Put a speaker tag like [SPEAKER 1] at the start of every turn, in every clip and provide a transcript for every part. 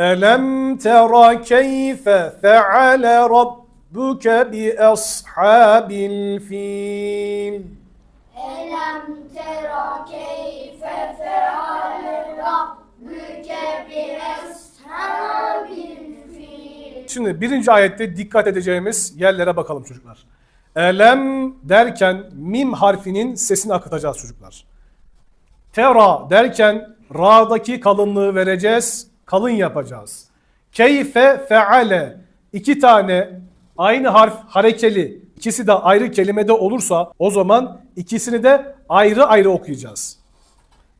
[SPEAKER 1] ألم تر كيف فعل ربك بأصحاب الفيل
[SPEAKER 2] ألم تر كيف فعل ربك بأصحاب الفيل
[SPEAKER 1] Şimdi birinci ayette dikkat edeceğimiz yerlere bakalım çocuklar. Elem derken mim harfinin sesini akıtacağız çocuklar. Tera derken ra'daki kalınlığı vereceğiz, kalın yapacağız. Keyfe feale iki tane aynı harf harekeli, ikisi de ayrı kelimede olursa o zaman ikisini de ayrı ayrı okuyacağız.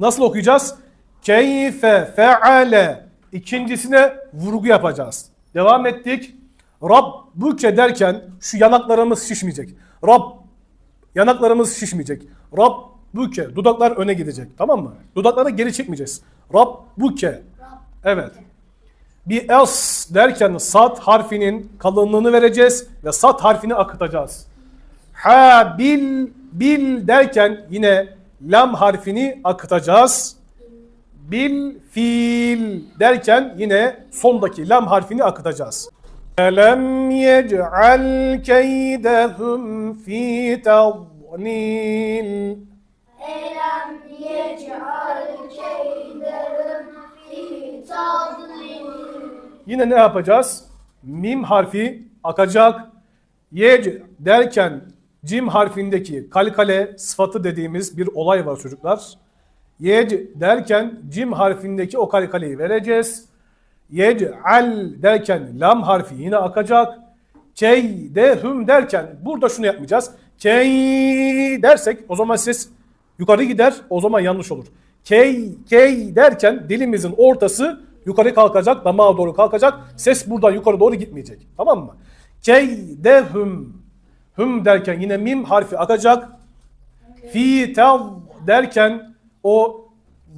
[SPEAKER 1] Nasıl okuyacağız? Keyfe feale ikincisine vurgu yapacağız. Devam ettik. Rabbuke derken şu yanaklarımız şişmeyecek. Rab yanaklarımız şişmeyecek. Rabbuke dudaklar öne gidecek. Tamam mı? Dudakları geri çekmeyeceğiz. Rabbuke. Evet. Bir es derken sat harfinin kalınlığını vereceğiz ve sat harfini akıtacağız. Ha bil bil derken yine lam harfini akıtacağız. Bil fiil derken yine sondaki lam harfini akıtacağız. Elem yec'al keydehum fi tadlil.
[SPEAKER 2] Elem yec'al keydehum
[SPEAKER 1] Yine ne yapacağız? Mim harfi akacak. Yec derken cim harfindeki kalkale sıfatı dediğimiz bir olay var çocuklar. Yec derken cim harfindeki o kalkaleyi vereceğiz. Yec'al derken lam harfi yine akacak. Key de hüm derken burada şunu yapmayacağız. Key dersek o zaman ses yukarı gider o zaman yanlış olur. Key key derken dilimizin ortası yukarı kalkacak damağa doğru kalkacak. Ses buradan yukarı doğru gitmeyecek. Tamam mı? Key de hüm. Hüm derken yine mim harfi akacak. Fi tel derken o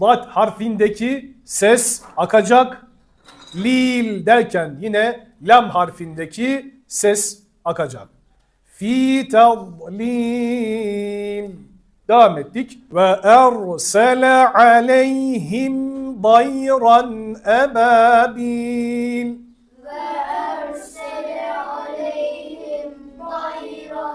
[SPEAKER 1] lat harfindeki ses akacak. Lil derken yine lam harfindeki ses akacak. Fi tadlil. Devam ettik. Ve ersele aleyhim dayran ebabil.
[SPEAKER 2] وأرسل عليهم طيرا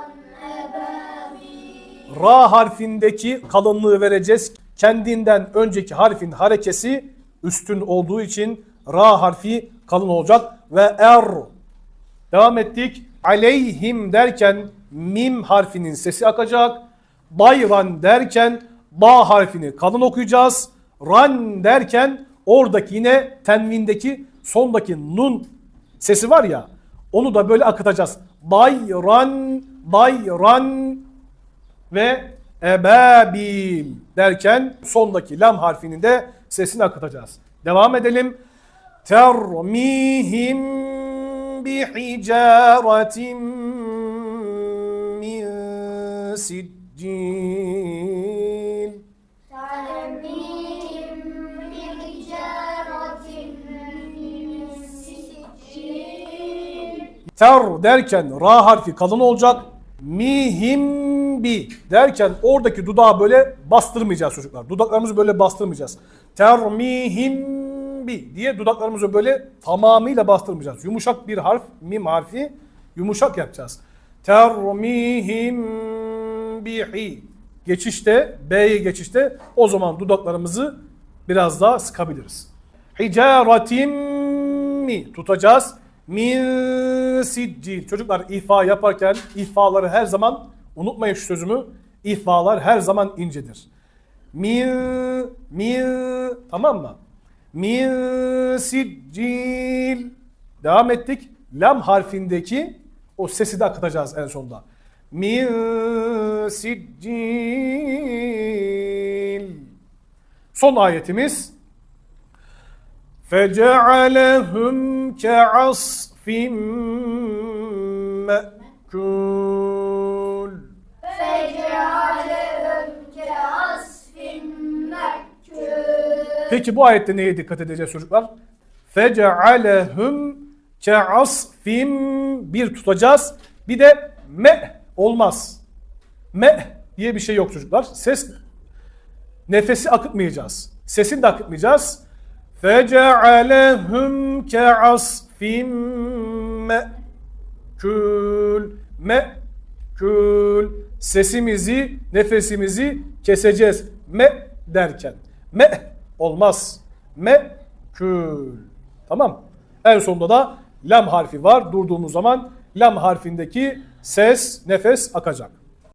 [SPEAKER 2] أبابيل
[SPEAKER 1] Ra harfindeki kalınlığı vereceğiz. Kendinden önceki harfin harekesi üstün olduğu için ra harfi kalın olacak ve er. Devam ettik. Aleyhim derken mim harfinin sesi akacak. Bayran derken ba harfini kalın okuyacağız. Ran derken oradaki yine tenvindeki sondaki nun sesi var ya onu da böyle akıtacağız. Bayran, bayran ve ebabil derken sondaki lam harfinin de sesini akıtacağız. Devam edelim. Termihim bihicaretin min siccil. Ter derken ra harfi kalın olacak. Mihim bi derken oradaki dudağı böyle bastırmayacağız çocuklar. Dudaklarımızı böyle bastırmayacağız. Termihim bi diye dudaklarımızı böyle tamamıyla bastırmayacağız. Yumuşak bir harf mim harfi yumuşak yapacağız. Termihim bihi geçişte B'ye geçişte o zaman dudaklarımızı biraz daha sıkabiliriz. Hicaretim mi tutacağız. Min siccil. Çocuklar ihfa yaparken ihfaları her zaman unutmayın şu sözümü. İhfalar her zaman incedir. Min min tamam mı? Min siccil. Devam ettik. Lam harfindeki o sesi de akıtacağız en sonunda. Min siccil. Son ayetimiz فَجَعَلَهُمْ كَعَصْفٍ
[SPEAKER 2] Kehfim me'kul.
[SPEAKER 1] Peki bu ayette neye dikkat edeceğiz çocuklar? Fece'alehum ke'asfim bir tutacağız. Bir de me olmaz. Me diye bir şey yok çocuklar. Ses nefesi akıtmayacağız. Sesini de akıtmayacağız. Fece'alehum ke'asfim fimme kül me kül. Sesimizi nefesimizi keseceğiz. Me derken. Me olmaz. Me kül. Tamam. En sonunda da lam harfi var. Durduğumuz zaman lam harfindeki ses nefes akacak.